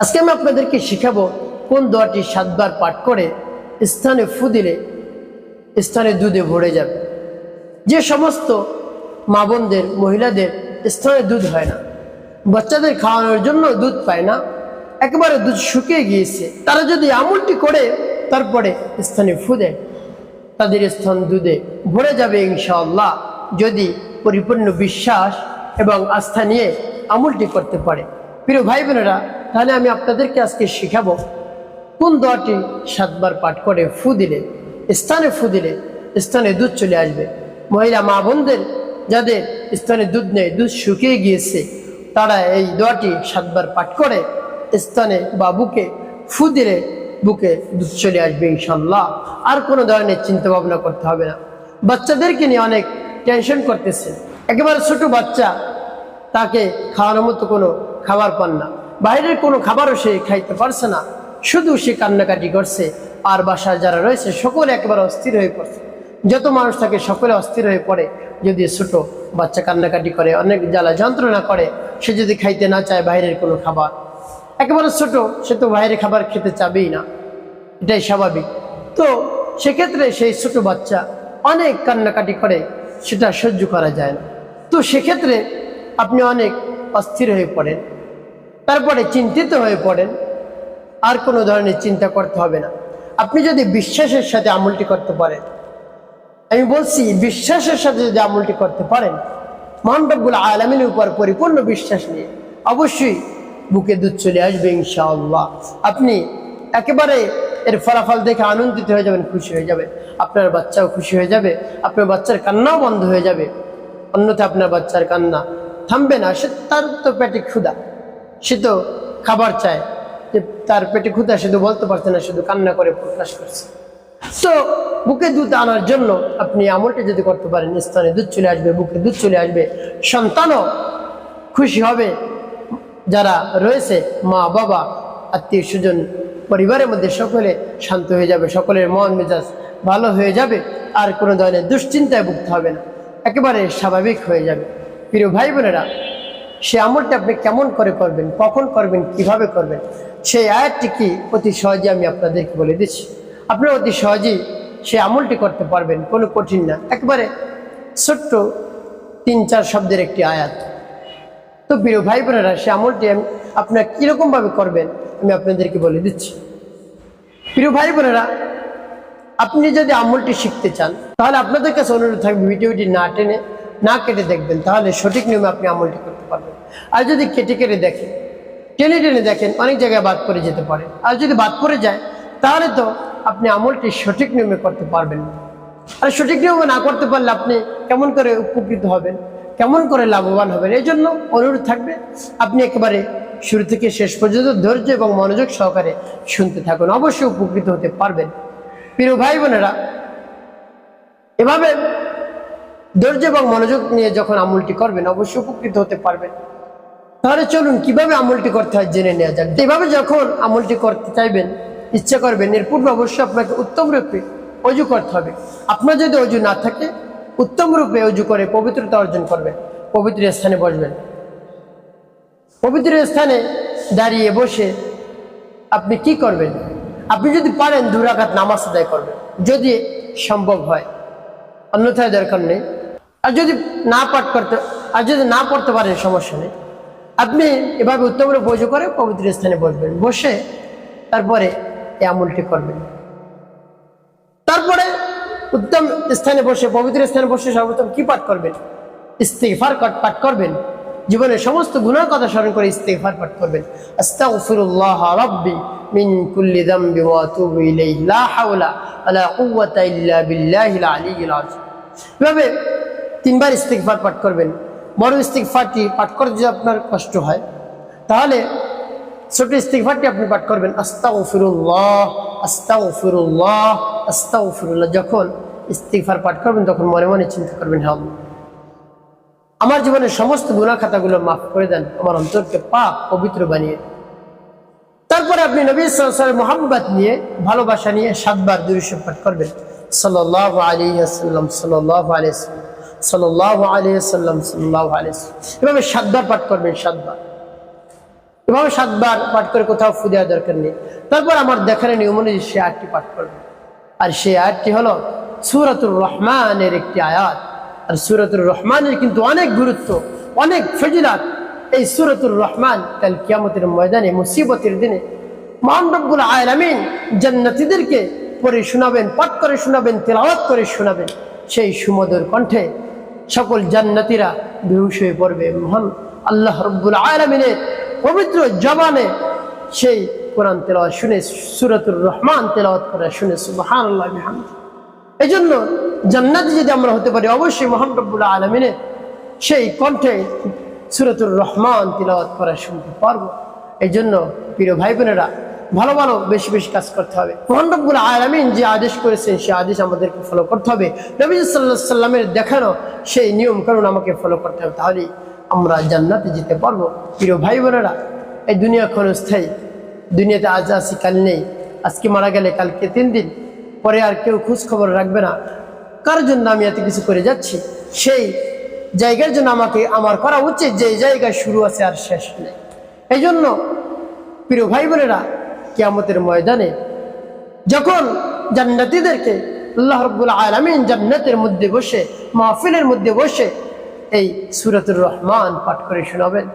আজকে আমি আপনাদেরকে শিখাবো কোন দোয়াটি সাতবার পাঠ করে স্থানে ফু দিলে স্থানে দুধে ভরে যাবে। যে সমস্ত মা বোনদের, মহিলাদের স্থানে দুধ হয় না, বাচ্চাদের খাওয়ানোর জন্য দুধ পায় না, একেবারে দুধ শুকিয়ে গিয়েছে, তারা যদি আমলটি করে তারপরে স্থানে ফু দেয়, তাদের স্থান দুধে ভরে যাবে ইনশাআল্লাহ, যদি পরিপূর্ণ বিশ্বাস এবং আস্থা নিয়ে আমলটি করতে পারে। প্রিয় ভাই বোনেরা তাহলে আমি আপনাদেরকে আজকে শিখাবো কোন দোয়াটি সাতবার পাঠ করে ফু দিলে, স্থানে ফু দিলে স্থানে দুধ চলে আসবে। মহিলা মা বোনদের যাদের স্থানে দুধ নেই, দুধ শুকিয়ে গিয়েছে, তারা এই দোয়াটি সাতবার পাঠ করে স্থানে বা বুকে ফু দিলে বুকে দুধ চলে আসবে ইনশাল্লাহ আর কোনো ধরনের চিন্তা ভাবনা করতে হবে না। বাচ্চাদেরকে নিয়ে অনেক টেনশন করতেছে। একেবারে ছোট বাচ্চা, তাকে খাওয়ানোর মতো কোনো খাবার পান না। বাইরের কোনো খাবারও সে খাইতে পারছে না। শুধু সে কান্নাকাটি করছে। আর বাসায় যারা রয়েছে, সকলে একেবারে অস্থির হয়ে পড়ছে। যত মানুষ থাকে, সকলে অস্থির হয়ে পড়ে। যদি ছোট বাচ্চা কান্নাকাটি করে, অনেক জ্বালা যন্ত্রণা করে, সে যদি খাইতে না চায় বাইরের কোনো খাবার। একেবারে ছোট, সে তো বাইরে খাবার খেতে চাবেই না। এটাই স্বাভাবিক। তো সেক্ষেত্রে সেই ছোট বাচ্চা অনেক কান্নাকাটি করে, সেটা সহ্য করা যায় না। তো সেক্ষেত্রে আপনি অনেক অস্থির হয়ে পড়েন। তারপরে চিন্তিত হয়ে পড়েন। আর কোনো ধরনের চিন্তা করতে হবে না। আপনি যদি বিশ্বাসের সাথে আমলটি করতে পারেন, আমি বলছি বিশ্বাসের সাথে যদি আমলটি করতে পারেন মহানবুল আলমিনের উপর পরিপূর্ণ বিশ্বাস নিয়ে অবশ্যই বুকে দুধ চলে আসবে ইনশাআল্লাহ। আপনি একেবারে এর ফলাফল দেখে আনন্দিত হয়ে যাবেন, খুশি হয়ে যাবে আপনার বাচ্চাও খুশি হয়ে যাবে, আপনার বাচ্চার কান্নাও বন্ধ হয়ে যাবে। অন্যথা আপনার বাচ্চার কান্না থামবে না, সে তার তো পেটে ক্ষুধা। সে তো খাবার চায় যে তার পেটে ক্ষুধা শুধু বলতে পারছে না শুধু কান্না করে প্রকাশ করছে। তো বুকে দুধ আনার জন্য আপনি আমলটা যদি করতে পারেন, স্থানে দুধ চলে আসবে, বুকে দুধ চলে আসবে, সন্তানও খুশি হবে। যারা রয়েছে মা, বাবা, আত্মীয় স্বজন, পরিবারের মধ্যে সকলে শান্ত হয়ে যাবে, সকলের মন মেজাজ ভালো হয়ে যাবে, আর কোনো ধরনের দুশ্চিন্তায় ভুগতে হবে না। একেবারে স্বাভাবিক হয়ে যাবে। প্রিয় ভাই বোনেরা সে আমলটা আপনি কেমন করে করবেন, কখন করবেন, কীভাবে করবেন, সেই আয়াতটি কি? অতি সহজে আমি আপনাদেরকে বলে দিচ্ছি। আপনারা অতি সহজেই সে আমলটি করতে পারবেন, কোনো কঠিন না। একবারে ছোট্ট তিন, চার শব্দের একটি আয়াত। তো প্রিয় ভাই বোনেরা সে আমলটি আমি- আপনারা কীরকমভাবে করবেন, আমি আপনাদেরকে বলে দিচ্ছি। প্রিয় ভাই বোনেরা, আপনি যদি আমলটি শিখতে চান, তাহলে আপনাদের কাছে অনুরোধ থাকবে ভিডিওটি না টেনে, না কেটে দেখবেন। তাহলে সঠিক নিয়মে আপনি আমলটি করতে পারবেন আর যদি কেটে কেটে দেখেন টেনে টেনে দেখেন, অনেক জায়গায় বাদ পড়ে যেতে পারে। আর যদি বাদ পড়ে যায়, তাহলে তো আপনি আমলটি সঠিক নিয়মে করতে পারবেন আর সঠিক নিয়মে না করতে পারলে আপনি কেমন করে উপকৃত হবেন, কেমন করে লাভবান হবেন, এই জন্য অনুরোধ থাকবে, আপনি একেবারে শুরু থেকে শেষ পর্যন্ত ধৈর্য এবং মনোযোগ সহকারে শুনতে থাকুন। অবশ্যই উপকৃত হতে পারবেন। প্রিয় ভাই বোনেরা, এভাবে ধৈর্য এবং মনোযোগ নিয়ে যখন আমলটি করবেন, অবশ্যই উপকৃত হতে পারবেন। তাহলে চলুন, কীভাবে আমলটি করতে হয় জেনে নেওয়া যাক। এভাবে যখন আমলটি করতে চাইবেন, ইচ্ছা করবেন এর পূর্বে অবশ্যই আপনাকে উত্তম রূপে অজু করতে হবে। আপনার যদি অজু না থাকে, উত্তম রূপে অজু করে পবিত্রতা অর্জন করবেন, পবিত্র স্থানে বসবেন। পবিত্র স্থানে দাঁড়িয়ে বসে আপনি কি করবেন? আপনি যদি পারেন দুরাঘাত নামাজ আদায় করবেন, যদি সম্ভব হয়। অন্যথায় দরকার নেই। আর যদি না পাঠ করতে, আর যদি না পড়তে পারেন, সমস্যা নেই। আপনি এভাবে উত্তম রূপে অজু করে পবিত্র স্থানে বসবেন। বসে তারপরে এই আমলটি করবেন। তারপরে উত্তম স্থানে বসে, পবিত্র স্থানে বসে সর্বোত্তম কি পাঠ করবেন? ইস্তেফার পাঠ করবেন। জীবনের সমস্ত গুণার কথা স্মরণ করে ইস্তেফার পাঠ করবেন। মিন কুল্লি যামবি ওয়া আতুবু ইলাইহি। লা হাওলা কুওয়াতা ইল্লা বিল্লাহিল আলিয়্যিল আযীম। এভাবে তিনবার ইস্তেগফার পাঠ করবেন। বড় ইস্তেগফারটি পাঠ করতে যদি আপনার কষ্ট হয়, তাহলে ছোট ইস্তিগফারটি আপনি পাঠ করবেন, আস্তাগফিরুল্লাহ আস্তাগফিরুল্লাহ আস্তাগফিরুল্লাহ। যখন ইস্তিগফার পাঠ করবেন, তখন মনে মনে চিন্তা করবেন হ্যাঁ আমার জীবনের সমস্ত গুনাহ খাতাগুলো মাফ করে দেন, আমার অন্তরকে পাপ পবিত্র বানিয়ে তারপরে আপনি নবী সাল মোহাম্মত নিয়ে, ভালোবাসা নিয়ে সাতবার দুরুশো পাঠ করবেন। সাল্লাহ আলী আসাল্লাম সাল্লাহ আলী সাল্লাহ আলী আসাল্লাম সাল্লাহ আলী এভাবে সাতবার পাঠ করবেন, সাতবার। এভাবে সাতবার পাঠ করে কোথাও ফুদেওয়ার দরকার নেই। তারপর আমার দেখার নিয়ম অনুযায়ী সে আয়াতটি পাঠ করবে। আর সেই আয়াতটি হলো সুরাতুর রহমানের একটি আয়াত। আর সুরাতুর রহমানের কিন্তু অনেক গুরুত্ব, অনেক ফজিলাত। এই সুরাতুর রহমান কাল কিয়ামতের ময়দানে, মুসিবতের দিনে মহান রব্বুল আলামিন জান্নাতীদেরকে পড়ে শোনাবেন, পাঠ করে শোনাবেন, তেলাওয়াত করে শোনাবেন। সেই সুমধুর কণ্ঠে সকল জান্নাতীরা বেহুশ হয়ে পড়বে। মহান আল্লাহ রব্বুল আলমিনের পবিত্র জবানে সেই কোরআন তেলাওয়াত শুনে, সুরাতুর রহমান তেলাওয়াত করা শুনে সুবাহান এই জন্য জান্নাতি যদি আমরা হতে পারি, অবশ্যই মহান রব্বুল আলমিনের সেই কণ্ঠে সুরাতুর রহমান তিলাওয়াত করা শুনতে পারব এই জন্য প্রিয় ভাই বোনেরা ভালো ভালো, বেশি বেশি কাজ করতে হবে। মোহান রব্বুল আলমিন যে আদেশ করেছেন, সেই আদেশ আমাদেরকে ফলো করতে হবে। নবী সাল্লাহ সাল্লামের দেখানো সেই নিয়ম কারণ আমাকে ফলো করতে হবে। তাহলেই আমরা জান্নাতে যেতে পারব। প্রিয় ভাই বোনেরা, এই দুনিয়া ক্ষণস্থায়ী দুনিয়াতে আজ আসি, কাল নেই। আজকে মারা গেলে, কালকে তিন দিন। পরে আর কেউ খোঁজ খবর রাখবে না। কার জন্য আমি এত কিছু করে যাচ্ছি? সেই জায়গার জন্য আমাকে আমার করা উচিত যে জায়গায় শুরু আছে আর শেষ নেই। এই জন্য প্রিয় ভাই বোনেরা কিয়ামতের ময়দানে। যখন জান্নাতীদেরকে আল্লাহ রব্বুল আলমিন জান্নাতের মধ্যে বসে, মাহফিলের মধ্যে বসে এই সুরতুর রহমান পাঠ করে শোনাবেন,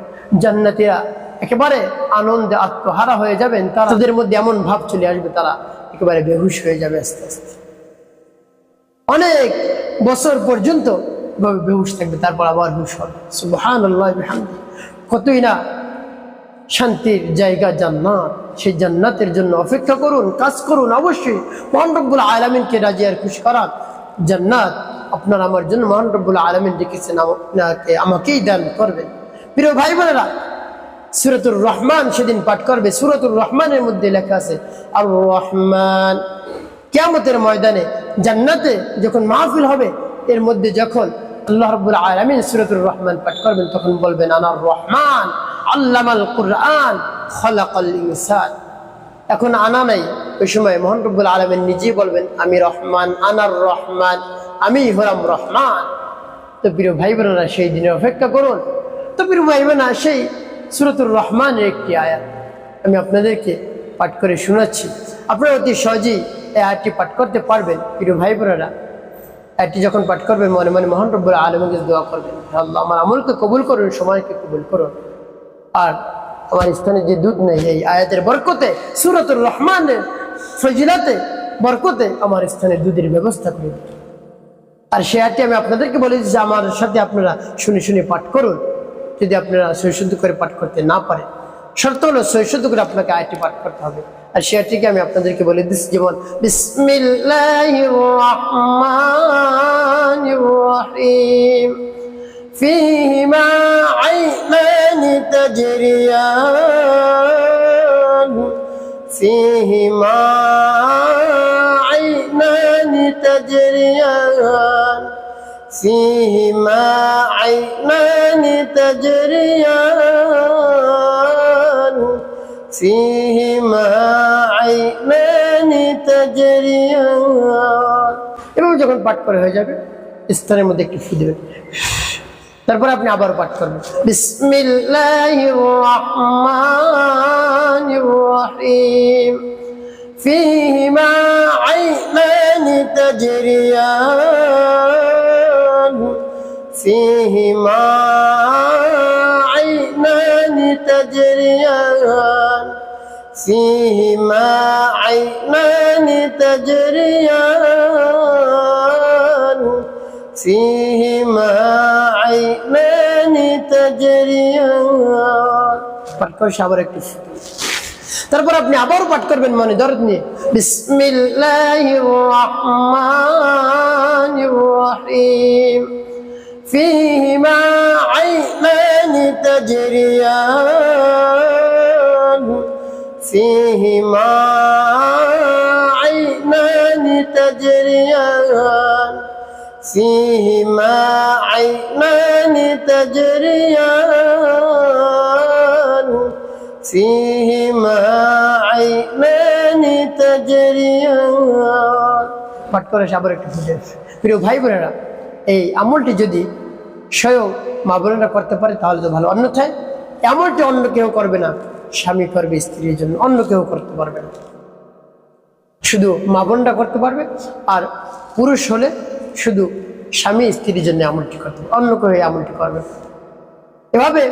জান্নাতীরা একেবারে আনন্দে আত্মহারা হয়ে যাবেন, তাদের মধ্যে এমন ভাব চলে আসবে, তারা একেবারে বেহুশ হয়ে যাবে আস্তে আস্তে। অনেক বছর পর্যন্ত বেহুশ থাকবে, তারপর আবার হুশ হবে। সুবহান কতই না শান্তির জায়গা জান্নাত। সেই জান্নাতের জন্য অপেক্ষা করুন, কাজ করুন অবশ্যই। মহান রব্বুল আলমিনকে রাজি আর খুশি করান জান্নাত আপনার আমার জন্য মহানরব্বুল আলমিন ডেকেছেন আপনাকে আমাকেই দান করবেন। প্রিয় ভাই বোনেরা, সুরতুর রহমান সেদিন পাঠ করবে। সুরতুর রহমানের মধ্যে লেখা আছে, আর রহমান। কেয়ামতের ময়দানে, জান্নাতে যখন মাহফিল হবে, এর মধ্যে যখন আল্লাহ রব্বুল আলমিন সুরতুর রহমান পাঠ করবেন, তখন বলবেন আনার রহমান আল্লামাল কুরআন খলাকাল ইনসান। এখন আনা নাই, ওই সময় মোহন রব্বুল আলমিন নিজেই বলবেন, আমি রহমান আনার রহমান, আমি হলাম রহমান। তো প্রিয় ভাই বোনেরা সেই দিনে অপেক্ষা করুন। তো প্রিয় ভাই বোনা সেই সুরতুর রহমানের একটি আয়াত আমি আপনাদেরকে পাঠ করে শোনাচ্ছি। আপনারা অতি সহজেই এই আয়াতটি পাঠ করতে পারবেন, প্রিয় ভাই বোনেরা আয়াতটি যখন পাঠ করবেন, মনে মনে মোহন রব্বুল আলমকে দোয়া করবেন। আল্লাহ, আমার আমলকে কবুল করুন, সময়কে কবুল করুন। আর আমার স্থানে যে দুধ নেই, এই আয়াতের বরকতে, সুরতুর রহমানের ফজিলাতে, বরকতে আমার স্থানে দুধের ব্যবস্থা করে আর সে আটটি আমি আপনাদেরকে বলি যে আমার সাথে আপনারা শুনে শুনে পাঠ করুন। যদি আপনারা সৈশুদ্ধ করে পাঠ করতে না পারেন, শর্ত হলো সৈশুদ্ধ করে আপনাকে আয়টি পাঠ করতে হবে। আর সে আটটিকে আমি আপনাদেরকে বলে দিচ্ছি, যেমন বিসমিল্লাহ عينان تجريان فيهما عينان تجريان فيهما عينان تجريان فيهما عينان تجريان এভাবে যখন পাঠ করে হয়ে যাবে স্তরের মধ্যে একটু ফু দেবেন তারপর আপনি আবার পাঠ করবেন বিসমিল্লাহির রহমানির রহিম فيهما عينان تجريان فيهما عينان تجريان فيهما عينان تجريان فيهما عينان تجريان পাঠ করে আবার একটু তারপর আপনি আবারও পাঠ করবেন মনে দরদ নিয়ে বিসমিল্লাহির রহমানির রহিম فيهما عينان تجريان فيهما عينان تجريان فيهما عينان تجريان فيهما عينان تجريان পাঠ করে সাবর একটু বুঝে প্রিয় ভাই বোনেরা এই আমলটি যদি স্বয়ং মা বোনেরা করতে পারে তাহলে তো ভালো অন্যথায় এমনটি অন্য কেউ করবে না স্বামী করবে স্ত্রীর জন্য অন্য কেউ করতে পারবে না শুধু মা বোনরা করতে পারবে আর পুরুষ হলে শুধু স্বামী স্ত্রীর জন্য আমলটি করতে পারবে অন্য কেউ আমলটি করবে এভাবে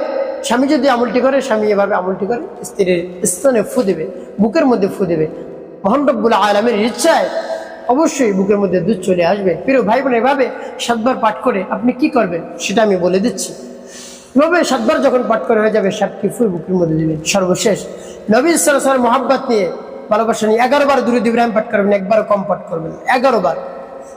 স্বামী যদি আমলটি করে, স্বামী এভাবে আমলটি করে, স্ত্রীর স্তনে ফু দেবে, বুকের মধ্যে ফু দেবে। মহান রব্বুল আলমের ইচ্ছায় অবশ্যই বুকের মধ্যে দুধ চলে আসবে। প্রিয় ভাই বোন এভাবে সাতবার পাঠ করে আপনি কি করবেন সেটা আমি বলে দিচ্ছি। এভাবে সাতবার যখন পাঠ করে হয়ে যাবে, সাতটি ফুল বুকের মধ্যে দিবেন সর্বশেষ। নবী সাল মোহাব্বত নিয়ে ভালোবাসা নিয়ে এগারো বার দূরে ইব্রাহিম পাঠ করবেন একবার কম পাঠ করবেন এগারো বার।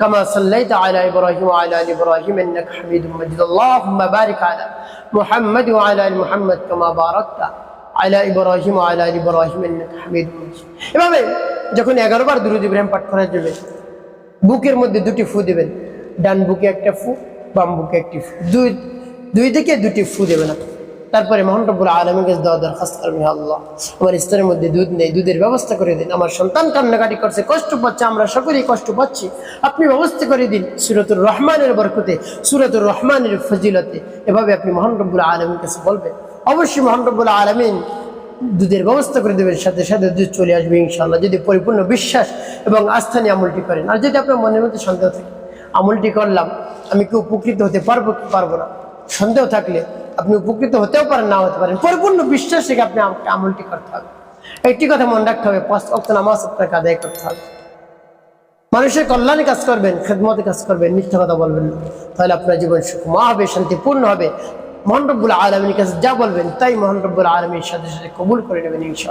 كما صليت على ابراهيم وعلى ال ابراهيم انك حميد مجيد اللهم بارك على محمد وعلى ال محمد كما باركت على ابراهيم وعلى ال ابراهيم انك حميد مجيد এভাবে যখন 11 বার দুরূদ ইব্রাহিম পাঠ করা যাবে বুকের মধ্যে দুটি ফু দেবেন ডান বুকে একটা ফু বাম বুকে একটি ফু দুই দুই দিকে দুটি ফু দেবেন আপনি। তারপরে মোহন রব্বুল আলমের কাছে দেওয়া দরখাস্ত করবেন "হে আল্লাহ। আমার স্তরের মধ্যে দুধ নেই, দুধের ব্যবস্থা করে দিন। আমার সন্তান কান্নাকাটি করছে, কষ্ট পাচ্ছে, আমরা সকলেই কষ্ট পাচ্ছি। আপনি ব্যবস্থা করে দিন সুরতুর রহমানের বরকতে, সুরতুর রহমানের ফজিলতে। এভাবে আপনি মোহন রব্বুল আলমের কাছে বলবেন। অবশ্যই মোহন রব্বুল আলমিন দুধের ব্যবস্থা করে দেবেন, সাথে সাথে দুধ চলে আসবে ইনশাল্লাহ যদি পরিপূর্ণ বিশ্বাস এবং আস্থা নিয়ে আমলটি করেন। আর যদি আপনার মনের মধ্যে সন্দেহ থাকে, আমলটি করলাম, আমি কি উপকৃত হতে পারব কি পারব না? সন্দেহ থাকলে আপনি উপকৃত হতেও পারেন না হতে পারেন। পরিপূর্ণ বিশ্বাস রেখে আপনি আমলটি করতে হবে। একটি কথা মনে রাখতে হবে নামাজ আপনাকে আদায় করতে হবে। মানুষের কল্যাণে কাজ করবেন, খেদমতে কাজ করবেন, মিথ্যা কথা বলবেন তাহলে আপনার জীবন সুখমা হবে, শান্তিপূর্ণ হবে। মোহান রব্বুল আলমীর কাছে যা বলবেন, তাই মোহান রব্বুল আলমীর সাথে সাথে কবুল করে নেবেন ইনশাল